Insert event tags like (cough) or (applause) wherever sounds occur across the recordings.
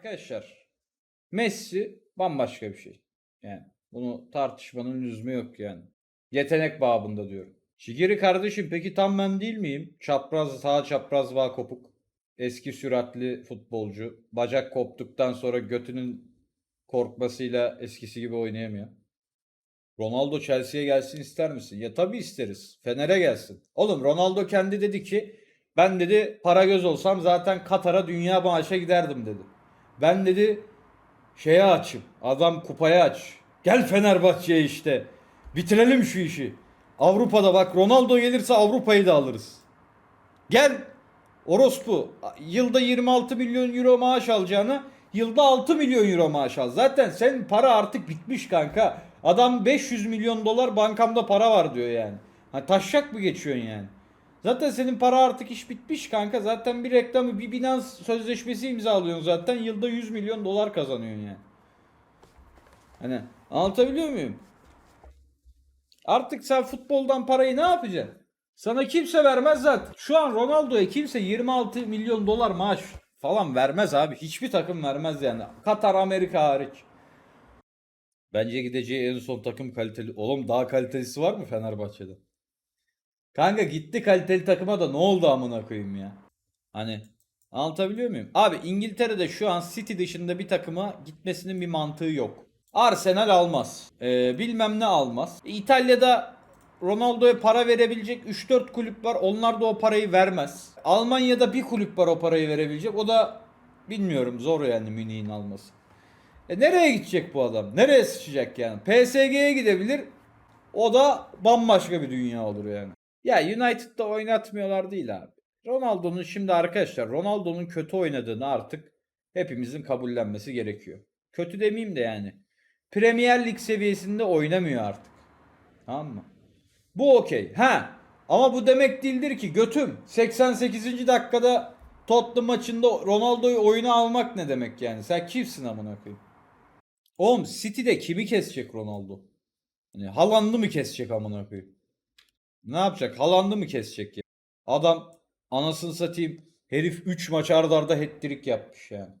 Arkadaşlar Messi bambaşka bir şey. Yani bunu tartışmanın lüzumu yok yani. Yetenek babında diyorum. Şigiri kardeşim peki tam ben değil miyim? Çapraz sağ çapraz bağ kopuk. Eski süratli futbolcu. Bacak koptuktan sonra götünün korkmasıyla eskisi gibi oynayamıyor. Ronaldo Chelsea'ye gelsin ister misin? Ya tabii isteriz. Fener'e gelsin. Oğlum Ronaldo kendi dedi ki ben dedi para göz olsam zaten Katar'a dünya maaşa giderdim dedi. Ben dedi şeye açım. Adam kupaya aç. Gel Fenerbahçe'ye işte. Bitirelim şu işi. Avrupa'da bak Ronaldo gelirse Avrupa'yı da alırız. Gel orospu. Yılda 26 milyon euro maaş alacağına yılda 6 milyon euro maaş al. Zaten senin para artık bitmiş kanka. Adam 500 milyon dolar bankamda para var diyor yani. Ha taşak mı geçiyorsun yani? Zaten senin para artık iş bitmiş kanka. Zaten bir reklamı bir Binance sözleşmesi imzalıyorsun zaten. Yılda 100 milyon dolar kazanıyorsun yani. Hani anlatabiliyor muyum? Artık sen futboldan parayı ne yapacaksın? Sana kimse vermez zaten. Şu an Ronaldo'ya kimse 26 milyon dolar maaş falan vermez abi. Hiçbir takım vermez yani. Katar, Amerika hariç. Bence gideceği en son takım kaliteli. Oğlum daha kalitelisi var mı Fenerbahçe'de? Kanka gitti kaliteli takıma da ne oldu amına koyayım ya? Hani anlatabiliyor muyum? Abi İngiltere'de şu an City dışında bir takıma gitmesinin bir mantığı yok. Arsenal almaz. Ee, bilmem ne almaz. İtalya'da Ronaldo'ya para verebilecek 3-4 kulüp var. Onlar da o parayı vermez. Almanya'da bir kulüp var o parayı verebilecek. O da bilmiyorum zor yani Münih'in alması. E nereye gidecek bu adam? Nereye sıçacak yani? PSG'ye gidebilir. O da bambaşka bir dünya olur yani. Ya United'da oynatmıyorlar değil abi. Ronaldo'nun şimdi arkadaşlar Ronaldo'nun kötü oynadığını artık hepimizin kabullenmesi gerekiyor. Kötü demeyeyim de yani. Premier Lig seviyesinde oynamıyor artık. Tamam mı? Bu okey. Ha. Ama bu demek değildir ki götüm 88. dakikada Tottenham maçında Ronaldo'yu oyuna almak ne demek yani? Sen kimsin amına koyayım? Oğlum City'de kimi kesecek Ronaldo? Hani Haaland'ı mı kesecek amına koyayım? Ne yapacak? Haaland'ı mı kesecek ya? Adam anasını satayım herif 3 maç arda arda hat-trick yapmış yani.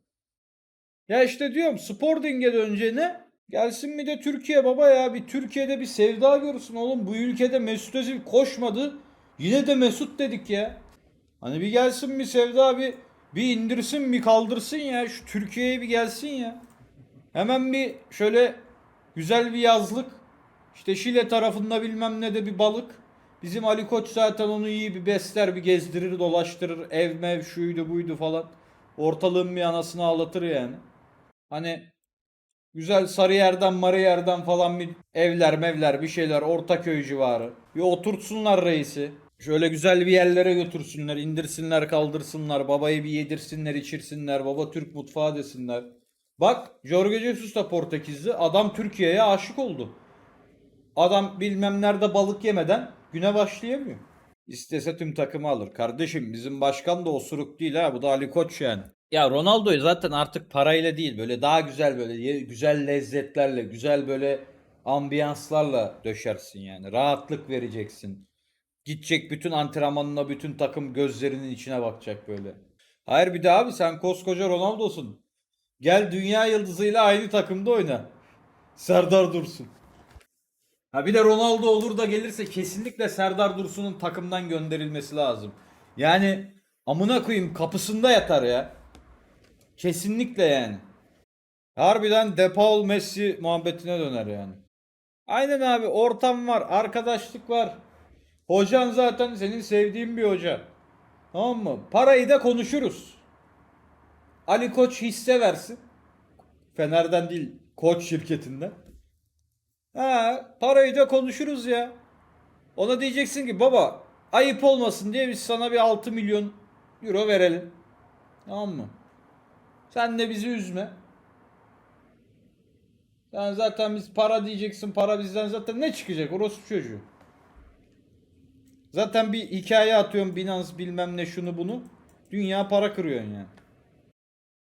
Ya işte diyorum Sporting'e döneceğine gelsin mi de Türkiye baba ya bir Türkiye'de bir sevda görsün oğlum. Bu ülkede Mesut Özil koşmadı. Yine de Mesut dedik ya. Hani bir gelsin bir sevda bir bir indirsin bir kaldırsın ya. Şu Türkiye'ye bir gelsin ya. Hemen bir şöyle güzel bir yazlık. İşte Şile tarafında bilmem ne de bir balık. Bizim Ali Koç zaten onu iyi bir besler, bir gezdirir, dolaştırır. Ev mev şuydu buydu falan. Ortalığın bir anasını ağlatır yani. Hani güzel Sarıyer'den Marıyer'den falan bir evler mevler bir şeyler Ortaköy civarı. Bir oturtsunlar reisi. Şöyle güzel bir yerlere götürsünler, indirsinler, kaldırsınlar, babayı bir yedirsinler, içirsinler, baba Türk mutfağı desinler. Bak Jorge Jesus da Portekizli. Adam Türkiye'ye aşık oldu. Adam bilmem nerede balık yemeden güne başlayamıyor. İstese tüm takımı alır. Kardeşim bizim başkan da osuruk değil ha. Bu da Ali Koç yani. Ya Ronaldo'yu zaten artık parayla değil böyle daha güzel böyle güzel lezzetlerle, güzel böyle ambiyanslarla döşersin yani. Rahatlık vereceksin. Gidecek bütün antrenmanına bütün takım gözlerinin içine bakacak böyle. Hayır bir de abi sen koskoca Ronaldo'sun. Gel dünya yıldızıyla aynı takımda oyna. Serdar Dursun. Ha bir de Ronaldo olur da gelirse kesinlikle Serdar Dursun'un takımdan gönderilmesi lazım. Yani amına koyayım kapısında yatar ya. Kesinlikle yani. Harbiden De Paul Messi muhabbetine döner yani. Aynen abi ortam var, arkadaşlık var. Hocan zaten senin sevdiğin bir hoca. Tamam mı? Parayı da konuşuruz. Ali Koç hisse versin. Fener'den değil, Koç şirketinden. Ha, parayı da konuşuruz ya. Ona diyeceksin ki baba ayıp olmasın diye biz sana bir 6 milyon euro verelim. Tamam mı? Sen de bizi üzme. Sen zaten biz para diyeceksin. Para bizden zaten ne çıkacak? Orospu çocuğu. Zaten bir hikaye atıyorum Binance bilmem ne şunu bunu. Dünya para kırıyorsun yani.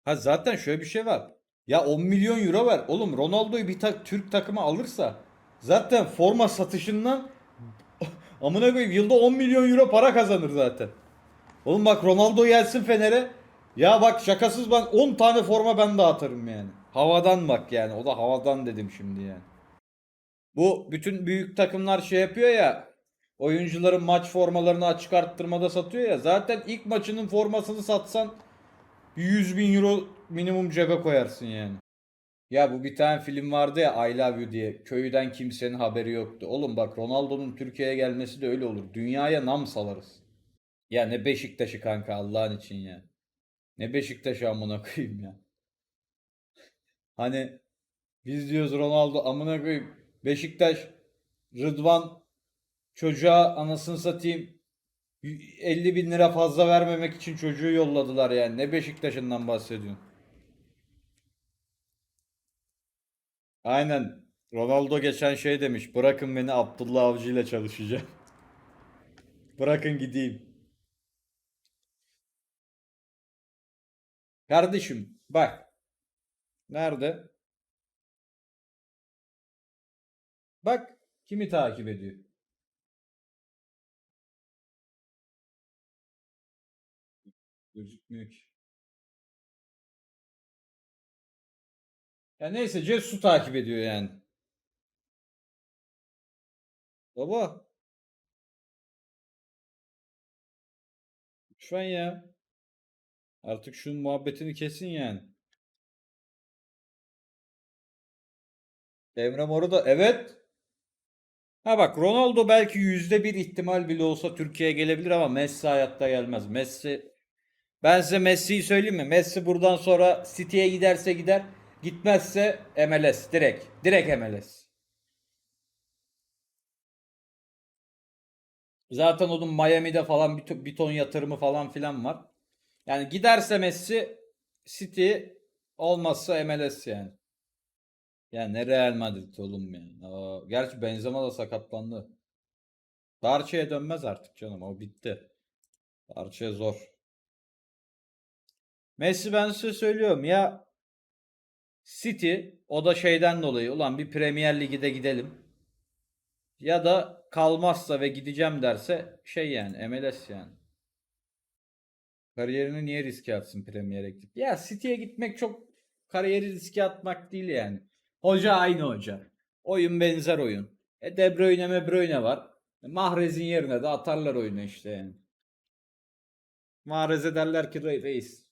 Ha zaten şöyle bir şey var. Ya 10 milyon euro ver. Oğlum Ronaldo'yu bir tak Türk takımı alırsa zaten forma satışından (laughs) amına koyayım yılda 10 milyon euro para kazanır zaten. Oğlum bak Ronaldo gelsin Fener'e Ya bak şakasız ben 10 tane forma ben de atarım yani. Havadan bak yani. O da havadan dedim şimdi yani. Bu bütün büyük takımlar şey yapıyor ya. Oyuncuların maç formalarını açık arttırmada satıyor ya. Zaten ilk maçının formasını satsan 100 bin euro minimum cebe koyarsın yani. Ya bu bir tane film vardı ya I Love You diye. Köyden kimsenin haberi yoktu. Oğlum bak Ronaldo'nun Türkiye'ye gelmesi de öyle olur. Dünyaya nam salarız. Ya ne Beşiktaş'ı kanka Allah'ın için ya. Ne Beşiktaş'ı amına koyayım ya. Hani biz diyoruz Ronaldo amına koyayım. Beşiktaş Rıdvan çocuğa anasını satayım 50 bin lira fazla vermemek için çocuğu yolladılar yani. Ne Beşiktaş'ından bahsediyorsun? Aynen. Ronaldo geçen şey demiş. Bırakın beni Abdullah Avcı ile çalışacağım. (laughs) Bırakın gideyim. Kardeşim bak. Nerede? Bak kimi takip ediyor. Gözükmüyor ki. Ya neyse Cesu takip ediyor yani. Baba. Lütfen ya. Artık şunun muhabbetini kesin yani. Emre Mor'u da evet. Ha bak Ronaldo belki yüzde bir ihtimal bile olsa Türkiye'ye gelebilir ama Messi hayatta gelmez. Messi ben size Messi'yi söyleyeyim mi? Messi buradan sonra City'ye giderse gider. Gitmezse MLS direkt. Direkt MLS. Zaten onun Miami'de falan bir, bir ton yatırımı falan filan var. Yani giderse Messi City olmazsa MLS yani. Ya ne Real Madrid oğlum ya. Aa, gerçi Benzema da sakatlandı. Barça'ya dönmez artık canım o bitti. Barça zor. Messi ben size söylüyorum ya City o da şeyden dolayı ulan bir Premier Lig'de gidelim. Ya da kalmazsa ve gideceğim derse şey yani MLS yani. Kariyerini niye riske atsın Premier'e gidip? Ya City'ye gitmek çok kariyeri riske atmak değil yani. Hoca aynı hoca. Oyun benzer oyun. E De Bruyne Me Bruyne var. E, Mahrez'in yerine de atarlar oyunu işte yani. Mahrez'e derler ki "Re- reis